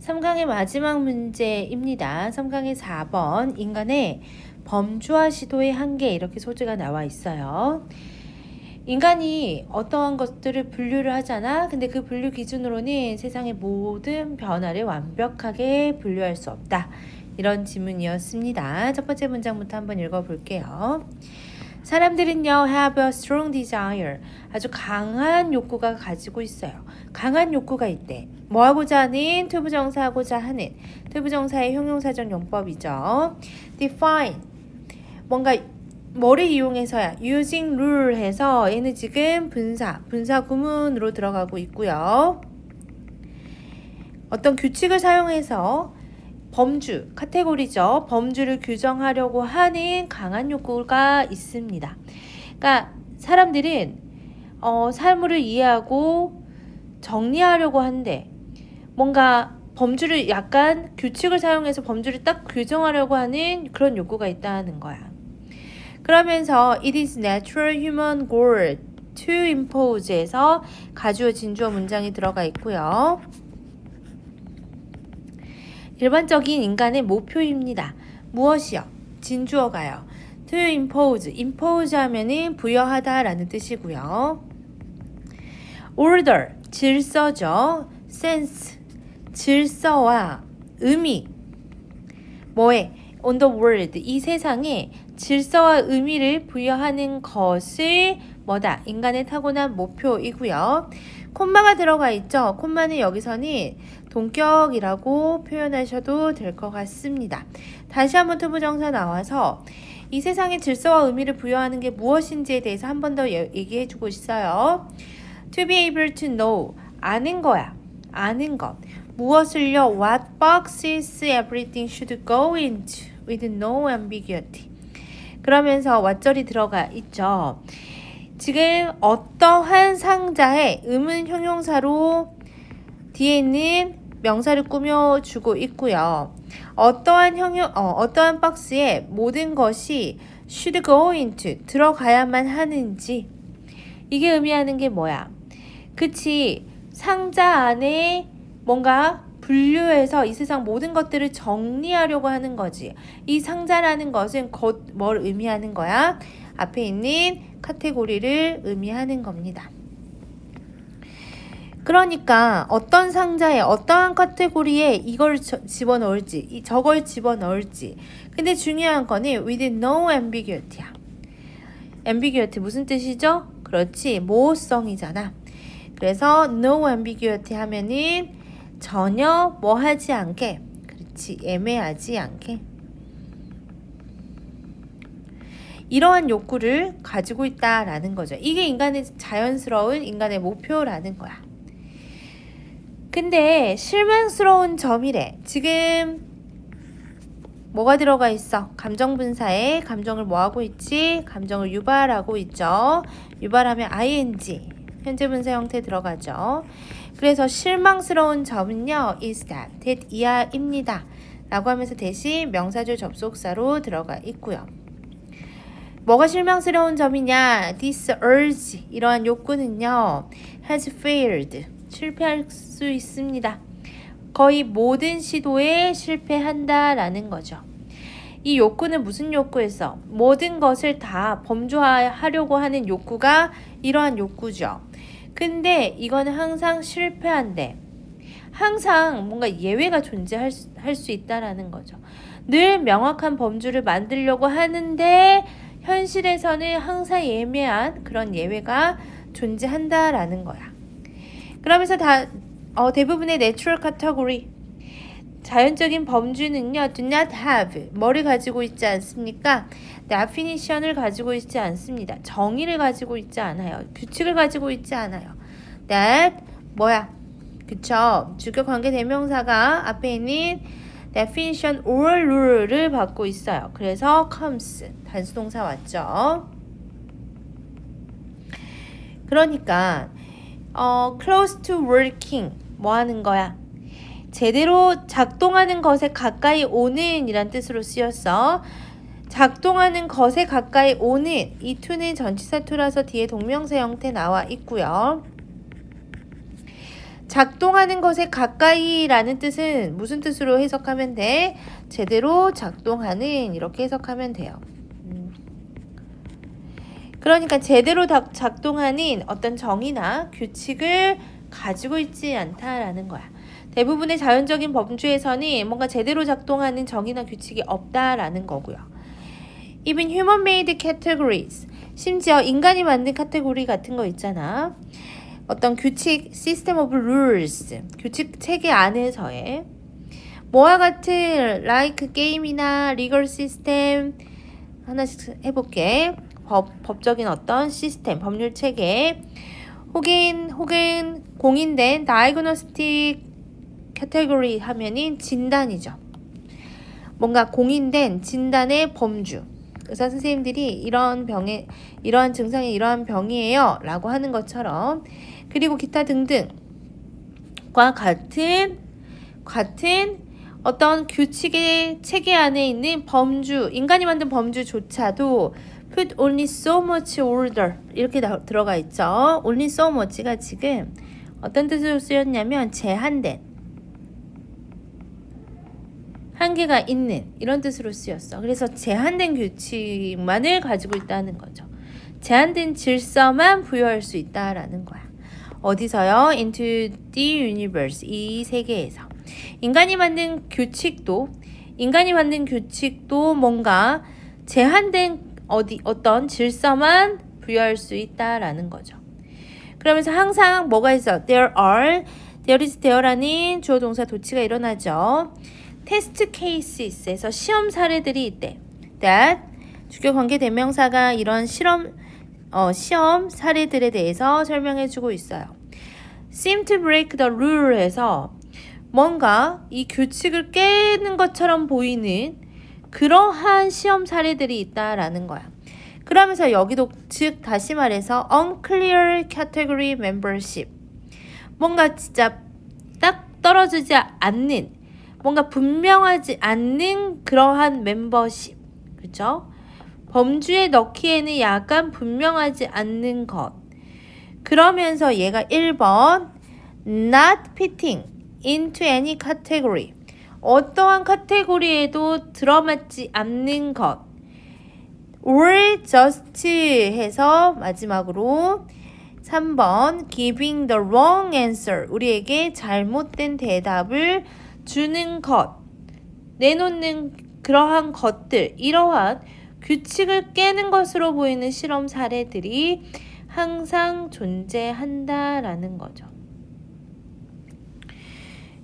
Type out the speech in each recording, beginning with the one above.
3강의 마지막 문제입니다. 3강의 4번 인간의 범주와 시도의 한계 이렇게 소재가 나와 있어요. 인간이 어떠한 것들을 분류를 하잖아. 근데 그 분류 기준으로는 세상의 모든 변화를 완벽하게 분류할 수 없다. 이런 지문이었습니다. 첫 번째 문장부터 한번 읽어볼게요. 사람들은요, have a strong desire. 아주 강한 욕구가 가지고 있어요. 강한 욕구가 있대. 뭐 하고자 하는? 투부정사 하고자 하는. 투부정사의 형용사적 용법이죠. define. 뭔가 뭐를 이용해서야 using rule 해서 얘는 지금 분사, 분사 구문으로 들어가고 있고요. 어떤 규칙을 사용해서 범주, 카테고리죠. 범주를 규정하려고 하는 강한 욕구가 있습니다. 그러니까 사람들은 어, 사물을 이해하고 정리하려고 한데 뭔가 범주를 약간 규칙을 사용해서 범주를 딱 규정하려고 하는 그런 욕구가 있다는 거야. 그러면서 it is natural human goal to impose에서 가주어 진주어 문장이 들어가 있고요. 일반적인 인간의 목표입니다. 무엇이요? 진주어가요. to impose, impose 하면은 부여하다라는 뜻이고요. order, 질서죠. sense, 질서와 의미. 뭐에? on the world, 이 세상에 질서와 의미를 부여하는 것을 뭐다? 인간의 타고난 목표이고요. 콤마가 들어가 있죠. 콤마는 여기서는 동격이라고 표현하셔도 될 것 같습니다. 다시 한번 투부정사 나와서 이 세상의 질서와 의미를 부여하는 게 무엇인지에 대해서 한 번 더 얘기해 주고 있어요. To be able to know. 아는 거야. 아는 것. 무엇을요? What boxes everything should go into with no ambiguity. 그러면서 왓절이 들어가 있죠. 지금 어떠한 상자에 의문 형용사로 뒤에 있는 명사를 꾸며주고 있고요. 어떠한 형용, 어, 어떠한 박스에 모든 것이 should go into 들어가야만 하는지 이게 의미하는 게 뭐야? 그치 상자 안에 뭔가 분류해서 이 세상 모든 것들을 정리하려고 하는 거지. 이 상자라는 것은 곧 뭘 의미하는 거야? 앞에 있는 카테고리를 의미하는 겁니다. 그러니까 어떤 상자에 어떠한 카테고리에 이걸 집어넣을지 이 저걸 집어넣을지 근데 중요한 거는 with no ambiguity야 ambiguity 무슨 뜻이죠? 그렇지 모호성이잖아 그래서 no ambiguity 하면은 전혀 뭐 하지 않게 그렇지 애매하지 않게 이러한 욕구를 가지고 있다라는 거죠. 이게 인간의 자연스러운 인간의 목표라는 거야. 근데 실망스러운 점이래. 지금 뭐가 들어가 있어? 감정 분사에 감정을 뭐 하고 있지? 감정을 유발하고 있죠. 유발하면 ing 현재 분사 형태 들어가죠. 그래서 실망스러운 점은요. is that, that 이하입니다. 라고 하면서 대신 명사절 접속사로 들어가 있고요. 뭐가 실망스러운 점이냐? This urge, 이러한 욕구는요. has failed, 실패할 수 있습니다. 거의 모든 시도에 실패한다라는 거죠. 이 욕구는 무슨 욕구에서? 모든 것을 다 범주화하려고 하는 욕구가 이러한 욕구죠. 근데 이거는 항상 실패한대. 항상 뭔가 예외가 존재할 수, 할수 있다라는 거죠. 늘 명확한 범주를 만들려고 하는데 현실에서는 항상 예매한 그런 예외가 존재한다라는 거야. 그러면서 다 어, 대부분의 내추럴 카테고리 자연적인 범주는요, do not have 뭐를 가지고 있지 않습니까? definition을 가지고 있지 않습니다. 정의를 가지고 있지 않아요. 규칙을 가지고 있지 않아요. that 뭐야? 그쵸? 주격 관계 대명사가 앞에 있는 definition or rule를 받고 있어요. 그래서 comes 단수동사 왔죠. 그러니까 어, close to working 뭐 하는 거야? 제대로 작동하는 것에 가까이 오는 이란 뜻으로 쓰였어. 작동하는 것에 가까이 오는 이 to는 전치사 to라서 뒤에 동명사 형태 나와 있고요. 작동하는 것에 가까이라는 뜻은 무슨 뜻으로 해석하면 돼? 제대로 작동하는 이렇게 해석하면 돼요. 음. 그러니까 제대로 다- 작동하는 어떤 정의나 규칙을 가지고 있지 않다라는 거야. 대부분의 자연적인 범주에서는 뭔가 제대로 작동하는 정의나 규칙이 없다라는 거고요. Even human-made categories, 심지어 인간이 만든 카테고리 같은 거 있잖아. 어떤 규칙, system of rules, 규칙 체계 안에서의 뭐와 같은 like 게임이나 legal system 하나씩 해볼게. 법, 법적인 어떤 시스템, 법률 체계 혹은 혹은 공인된 diagnostic category 하면은 진단이죠. 뭔가 공인된 진단의 범주. 의사 선생님들이 이런 병에 이러한 증상이 이러한 병이에요 라고 하는 것처럼 그리고 기타 등등과 같은 같은 어떤 규칙의 체계 안에 있는 범주 인간이 만든 범주조차도 put only so much order 이렇게 나, 들어가 있죠. only so much가 지금 어떤 뜻으로 쓰였냐면 제한된 한계가 있는 이런 뜻으로 쓰였어. 그래서 제한된 규칙만을 가지고 있다는 거죠. 제한된 질서만 부여할 수 있다라는 거야. 어디서요? Into the universe 이 세계에서 인간이 만든 규칙도 인간이 만든 규칙도 뭔가 제한된 어디 어떤 질서만 부여할 수 있다라는 거죠. 그러면서 항상 뭐가 있어? There are, there is there라는 주어 동사 도치가 일어나죠. 테스트 케이스에서 시험 사례들이 있대. That 주격 관계 대명사가 이런 실험 어, 시험 사례들에 대해서 설명해주고 있어요. Seem to break the rule에서 뭔가 이 규칙을 깨는 것처럼 보이는 그러한 시험 사례들이 있다라는 거야. 그러면서 여기도 즉 다시 말해서 unclear category membership 뭔가 진짜 딱 떨어지지 않는 뭔가 분명하지 않는 그러한 멤버십 그죠? 범주에 넣기에는 약간 분명하지 않는 것 그러면서 얘가 1번 not fitting into any category. 어떠한 카테고리에도 들어맞지 않는 것. Or just 해서 마지막으로 3번 giving the wrong answer. 우리에게 잘못된 대답을 주는 것. 내놓는 그러한 것들 이러한 규칙을 깨는 것으로 보이는 실험 사례들이 항상 존재한다라는 거죠.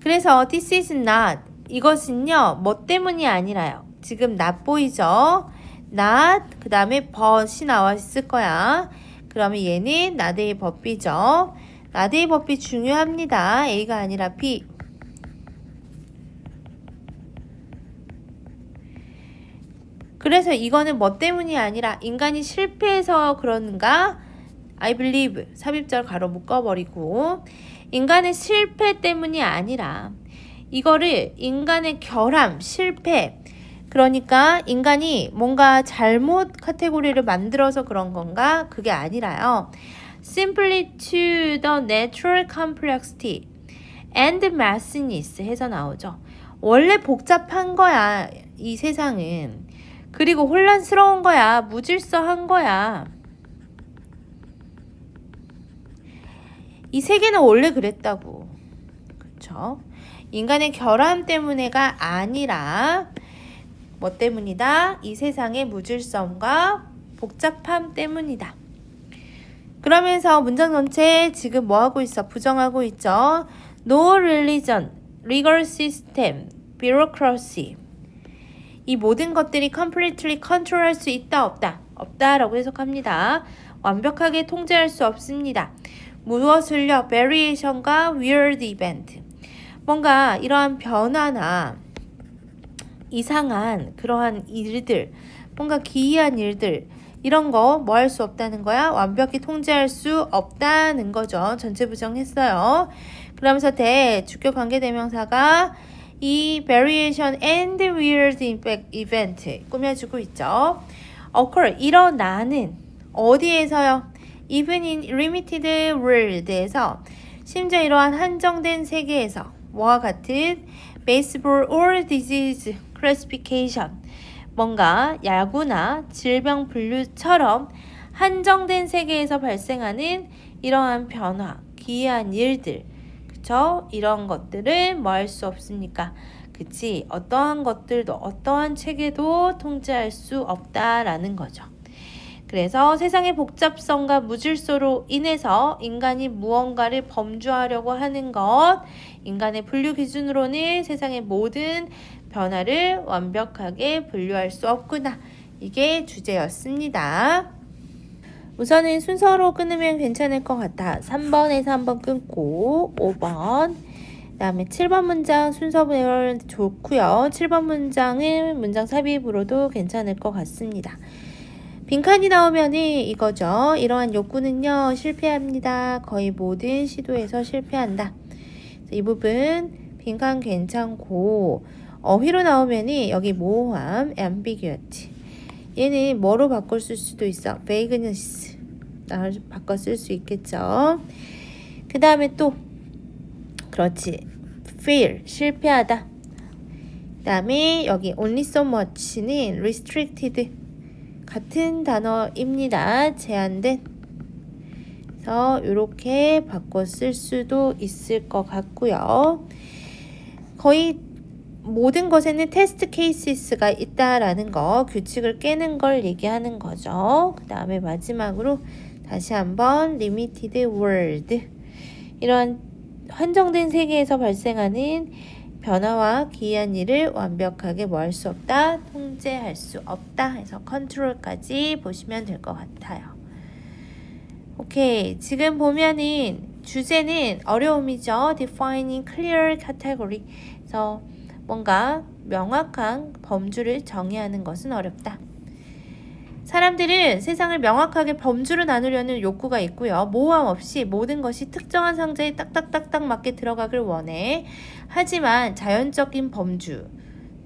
그래서 this is not 이것은요 뭐 때문이 아니라요. 지금 not 보이죠? not 그 다음에 but이 나와 있을 거야. 그러면 얘는 나대의 법비죠. 나대의 법비 중요합니다. A가 아니라 B. 그래서 이거는 뭐 때문이 아니라 인간이 실패해서 그러는가? I believe 삽입절 가로 묶어버리고 인간의 실패 때문이 아니라 이거를 인간의 결함, 실패 그러니까 인간이 뭔가 잘못 카테고리를 만들어서 그런 건가? 그게 아니라요. Simply to the natural complexity and messiness 해서 나오죠. 원래 복잡한 거야, 이 세상은. 그리고 혼란스러운 거야, 무질서한 거야. 이 세계는 원래 그랬다고. 그쵸? 인간의 결함 때문에가 아니라 뭐 때문이다? 이 세상의 무질서함과 복잡함 때문이다. 그러면서 문장 전체 지금 뭐 하고 있어? 부정하고 있죠. No religion, legal system, bureaucracy. 이 모든 것들이 completely control할 수 있다 없다 없다라고 해석합니다. 완벽하게 통제할 수 없습니다. 무엇을요? variation과 weird event. 뭔가 이러한 변화나 이상한 그러한 일들, 뭔가 기이한 일들 이런 거 뭐 할 수 없다는 거야? 완벽히 통제할 수 없다는 거죠. 전체 부정했어요. 그러면서 대 주격 관계 대명사가 이 variation and weird event 꾸며주고 있죠. occur 일어나는 어디에서요? Even in limited world에서 심지어 이러한 한정된 세계에서 뭐와 같은 baseball or disease classification 뭔가 야구나 질병 분류처럼 한정된 세계에서 발생하는 이러한 변화, 기이한 일들, 그쵸? 이런 것들을 뭐 할 수 없습니까? 그치? 어떠한 것들도 어떠한 체계도 통제할 수 없다라는 거죠. 그래서 세상의 복잡성과 무질서로 인해서 인간이 무언가를 범주하려고 하는 것, 인간의 분류 기준으로는 세상의 모든 변화를 완벽하게 분류할 수 없구나. 이게 주제였습니다. 우선은 순서로 끊으면 괜찮을 것 같아. 3번에서 한번 끊고 5번 그 다음에 7번 문장 순서별 좋고요. 7번 문장은 문장 삽입으로도 괜찮을 것 같습니다. 빈칸이 나오면 이거죠. 이러한 욕구는요. 실패합니다. 거의 모든 시도에서 실패한다. 이 부분 빈칸 괜찮고 어휘로 나오면 여기 모호함, ambiguity. 얘는 뭐로 바꿔 쓸 수도 있어. vagueness. 나 바꿔 쓸 수 있겠죠. 그 다음에 또 그렇지. fail 실패하다. 그 다음에 여기 only so much는 restricted 같은 단어입니다. 제한된. 그래서 이렇게 바꿔 쓸 수도 있을 것 같고요. 거의 모든 것에는 테스트 케이스가 있다라는 거, 규칙을 깨는 걸 얘기하는 거죠. 그 다음에 마지막으로 다시 한번 limited world 이런 한정된 세계에서 발생하는 변화와 기이한 일을 완벽하게 뭐 할 수 없다, 통제할 수 없다 해서 컨트롤까지 보시면 될 것 같아요. 오케이. 지금 보면은 주제는 어려움이죠. defining clear category. 그래서 뭔가 명확한 범주를 정의하는 것은 어렵다. 사람들은 세상을 명확하게 범주로 나누려는 욕구가 있고요. 모호함 없이 모든 것이 특정한 상자에 딱딱딱딱 맞게 들어가길 원해. 하지만 자연적인 범주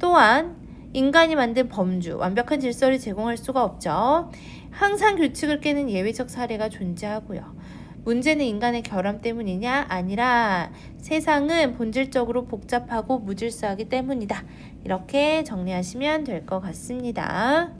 또한 인간이 만든 범주, 완벽한 질서를 제공할 수가 없죠. 항상 규칙을 깨는 예외적 사례가 존재하고요. 문제는 인간의 결함 때문이냐? 아니라 세상은 본질적으로 복잡하고 무질서하기 때문이다. 이렇게 정리하시면 될 것 같습니다.